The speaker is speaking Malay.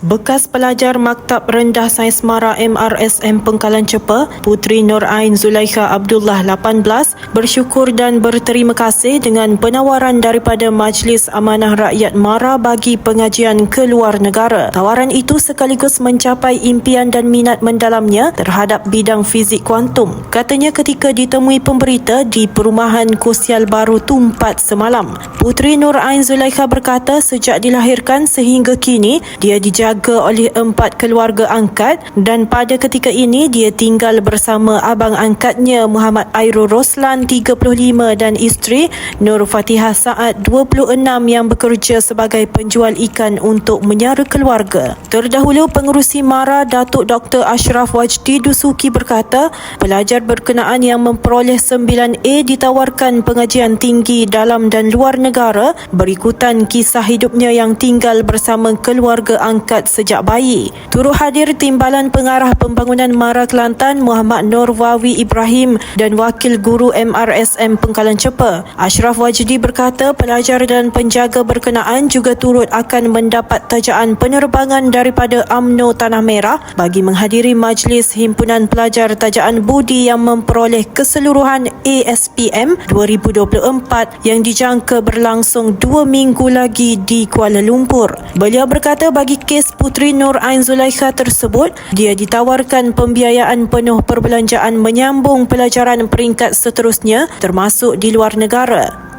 Bekas pelajar Maktab Rendah Sains Mara MRSM Pengkalan Cepa, Putri Nur Ain Zulaikha Abdullah 18 bersyukur dan berterima kasih dengan penawaran daripada Majlis Amanah Rakyat Mara bagi pengajian ke luar negara. Tawaran itu sekaligus mencapai impian dan minat mendalamnya terhadap bidang fizik kuantum. Katanya ketika ditemui pemberita di perumahan Kosial Baru Tumpat semalam. Putri Nur Ain Zulaikha berkata sejak dilahirkan sehingga kini dia dijaga dijaga oleh empat keluarga angkat dan pada ketika ini dia tinggal bersama abang angkatnya Muhammad Airul Roslan 35 dan isteri Nur Fatihah Saad 26 yang bekerja sebagai penjual ikan untuk menyara keluarga. Terdahulu pengurusi MARA Datuk Dr. Ashraf Wajdi Dusuki berkata pelajar berkenaan yang memperoleh 9A ditawarkan pengajian tinggi dalam dan luar negara berikutan kisah hidupnya yang tinggal bersama keluarga angkat sihat sejak bayi. Turut hadir Timbalan Pengarah Pembangunan Mara Kelantan Muhammad Nur Wawi Ibrahim dan Wakil Guru MRSM Pengkalan Cepa. Ashraf Wajdi berkata pelajar dan penjaga berkenaan juga turut akan mendapat tajaan penerbangan daripada AMNO Tanah Merah bagi menghadiri majlis Himpunan Pelajar Tajaan Budi yang memperoleh keseluruhan ASPM 2024 yang dijangka berlangsung dua minggu lagi di Kuala Lumpur. Beliau berkata bagi kes Putri Nur Ain Zulaikha tersebut, dia ditawarkan pembiayaan penuh perbelanjaan menyambung pelajaran peringkat seterusnya termasuk di luar negara.